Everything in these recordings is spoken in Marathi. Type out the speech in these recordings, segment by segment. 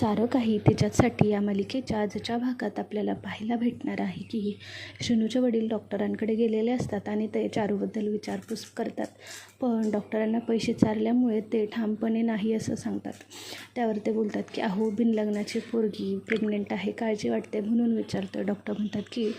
सारं काही त्याच्यासाठी या मालिकेच्या आजच्या भागात आपल्याला पाहायला भेटणार आहे की शनूचे वडील डॉक्टरांकडे गेलेले असतात आणि ते चारूबद्दल विचारपूस करतात. पण डॉक्टरांना पैसे चारल्यामुळे ते ठामपणे नाही असं सांगतात. त्यावर ते बोलतात की अहो बिनलग्नाची पोरगी प्रेग्नेंट आहे काळजी वाटते म्हणून विचारतो डॉक्टर म्हणतात की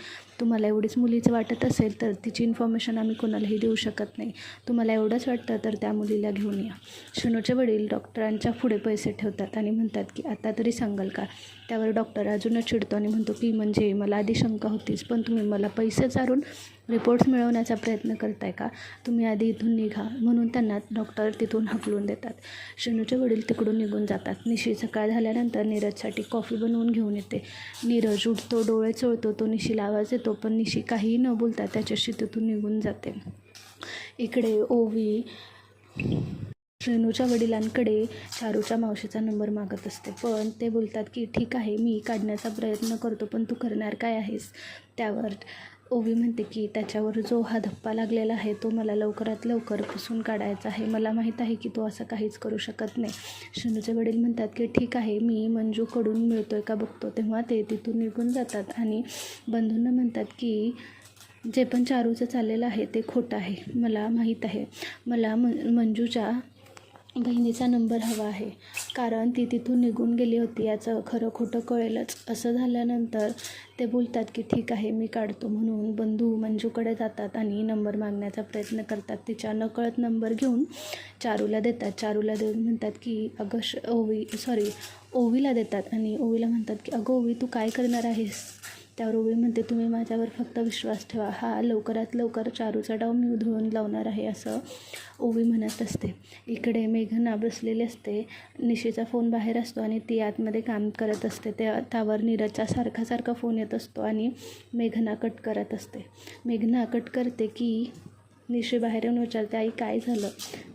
तुम्हाला एवढीच मुलीचं वाटत असेल तर तिची इन्फॉर्मेशन आम्ही कोणालाही देऊ शकत नाही. तुम्हाला एवढंच वाटतं तर त्या मुलीला घेऊन या. शनूचे वडील डॉक्टरांच्या पुढे पैसे ठेवतात आणि म्हणतात की आता तरी सांगाल का? त्यावर डॉक्टर अजूनच चिडतो आणि म्हणतो की म्हणजे मला आधी शंका होतीच पण तुम्ही मला पैसे चारून रिपोर्ट्स मिळवण्याचा प्रयत्न करताय का? तुम्ही आधी इथून निघा. म्हणून त्यांना डॉक्टर तिथून हकलून देतात. शनूचे वडील तिकडून निघून जातात. निशी सकाळ झाल्यानंतर नीरजसाठी कॉफी बनवून घेऊन येते. नीरज उठतो डोळे चोळतो. तो निशीला आवाज येतो पण निशी काहीही न बोलता त्याच्याशी तिथून निघून जाते. इकडे ओवी श्रेणूच्या वडिलांकडे चारूच्या मावशीचा नंबर मागत असते. पण ते बोलतात की ठीक आहे मी काढण्याचा प्रयत्न करतो पण तू करणार काय आहेस? त्यावर ओवी म्हणते की त्याच्यावर जो हा धप्पा लागलेला आहे तो मला लवकरात लवकर पुसून काढायचा आहे. मला माहीत आहे की तो असं काहीच करू शकत नाही. शनूचे वडील म्हणतात की ठीक आहे मी मंजूकडून मिळतो आहे का बघतो. तेव्हा ते तिथून निघून जातात आणि बंधूंना म्हणतात की जे पण चारूचं चाललेलं आहे ते खोटं आहे. मला माहीत आहे. मला म मंजूच्या बहिणीचा नंबर हवा आहे. कारण ती तिथून निघून गेली होती याचं खरं खोटं कळेलच. असं झाल्यानंतर ते बोलतात की ठीक आहे मी काढतो म्हणून बंधू मंजूकडे जातात आणि नंबर मागण्याचा प्रयत्न करतात. तिच्या नकळत नंबर घेऊन चारूला देतात. चारूला देऊन म्हणतात की अगं श ओवी सॉरी ओवीला देतात. आणि ओवीला म्हणतात की अगं ओवी तू काय करणार आहेस? त्यावर ओवी म्हणते तुम्ही माझ्यावर फक्त विश्वास ठेवा. हा लवकरात लवकर चारूचा डाव मी उधळून लावणार आहे असं ओवी म्हणत असते. इकडे मेघना बसलेली असते. निशीचा फोन बाहेर असतो आणि ती आतमध्ये काम करत असते. त्या त्यावर नीरजचा सारखा सारखा फोन येत असतो आणि मेघना कट करत असते. मेघना कट करते की निशी बाहेर येऊन विचारते आई काय झालं?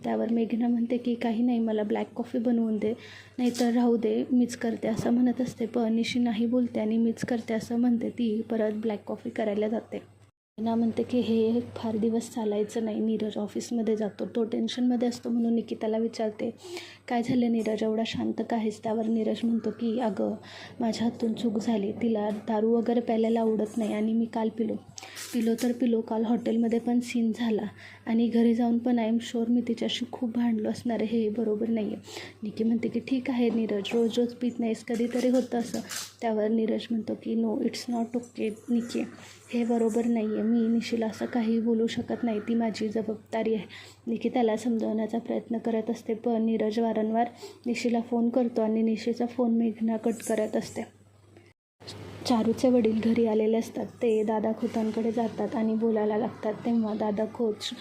त्यावर मेघना म्हणते की काही नाही मला ब्लॅक कॉफी बनवून दे नाहीतर राहू दे मीच करते असं म्हणत असते. पण निशी नाही बोलते आणि मीच करते असं म्हणते ती परत ब्लॅक कॉफी करायला जाते. ना म्हणते की हे फार दिवस चालायचं नाही नीरज ऑफिसमध्ये जातो तो टेन्शनमध्ये असतो म्हणून निकिताला विचारते. काय झालं नीरज एवढा शांत का आहेस? त्यावर नीरज म्हणतो की अगं माझ्या हातून चूक झाली तिला दारू वगैरे प्यायला आवडत नाही आणि मी काल पिलो. पिलो तर पिलो. काल हॉटेलमध्ये पण सीन झाला. आणि घरी जाऊन पण आय एम शुअर मी तिच्याशी खूप भांडलो असणार आहे. हे बरोबर नाही आहे निकी म्हणते की ठीक आहे नीरज. रोज रोज पित नाहीस. कधीतरी होतं असं. त्यावर नीरज म्हणतो की no it's not okay Nikki. हे बरोबर नाही आहे मी निशीला असं काही बोलू शकत नाही. ती माझी जबाबदारी आहे. निकी त्याला समजवण्याचा प्रयत्न करत असते पण नीरज वारंवार निशीला फोन करतो आणि निशीचा फोन मेघना कट करत असते. चारूचे वडील घरी आलेले असतात. ते दादा खोतांकडे जातात आणि बोलायला लागतात. तेव्हा दादा खोत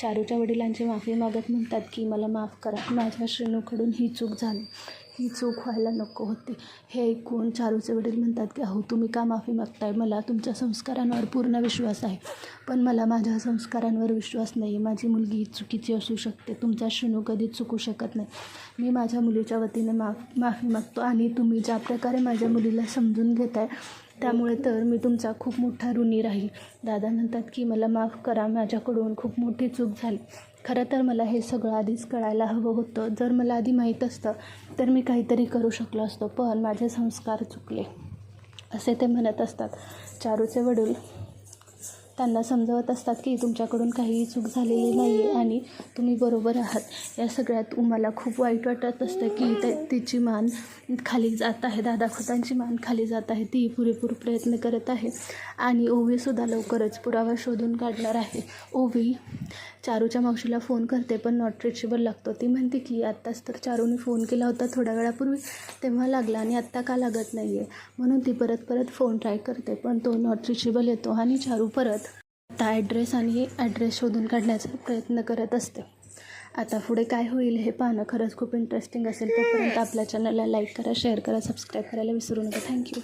चारूच्या वडिलांची माफी मागत म्हणतात की मला माफ करा. माझ्या श्रेणूकडून ही चूक झाली. ही चूक व्हायला नको होती. हे ऐकून चारूचे वडील म्हणतात की अहो तुम्ही का माफी मागताय? मला तुमच्या संस्कारांवर पूर्ण विश्वास आहे. पण मला माझ्या संस्कारांवर विश्वास नाही माझी मुलगी ही चुकीची असू शकते. तुमचा शिणू कधीच चुकू शकत नाही. मी माझ्या मुलीच्या वतीने माफ माफी मागतो आणि तुम्ही ज्या प्रकारे माझ्या मुलीला समजून घेत आहे त्यामुळे तर मी तुमचा खूप मोठा ऋणी राहील. दादा म्हणतात की मला माफ करा. माझ्याकडून खूप मोठी चूक झाली. खरं तर मला हे सगळं आधीच कळायला हवं होतं. जर मला आधी माहीत असतं तर मी काहीतरी करू शकलो असतो पण माझे संस्कार चुकले. असे ते म्हणत असतात. चारूचे वडील त्यांना समजवत असतात की तुमच्याकडून काहीही चूक झालेली नाही आहे आणि तुम्ही बरोबर आहात. या सगळ्यात मला खूप वाईट वाटत असतं की ते तिची मान खाली जात आहे. दादा खोतांची मान खाली जात आहे. ती पुरेपूर प्रयत्न करत आहे आणि ओवीसुद्धा लवकरच पुरावा शोधून काढणार आहे. ओवी चारूच्या मावशीला फोन करते पण नॉट रिचेबल लागतो. ती म्हणते की आत्ताच तर चारूने फोन केला होता थोड्या वेळापूर्वी. तेव्हा लागला आणि आत्ता का लागत नाही आहे म्हणून ती परत परत फोन ट्राय करते पण तो नॉट रिचेबल येतो आणि चारू परत आता ॲड्रेस आणि ॲड्रेस शोधून काढण्याचा प्रयत्न करत असते. आता पुढे काय होईल हे पाहणं खरंच खूप इंटरेस्टिंग असेल. तोपर्यंत आपल्या चॅनलला लाईक करा शेअर करा सबस्क्राईब करायला विसरू नका. थँक्यू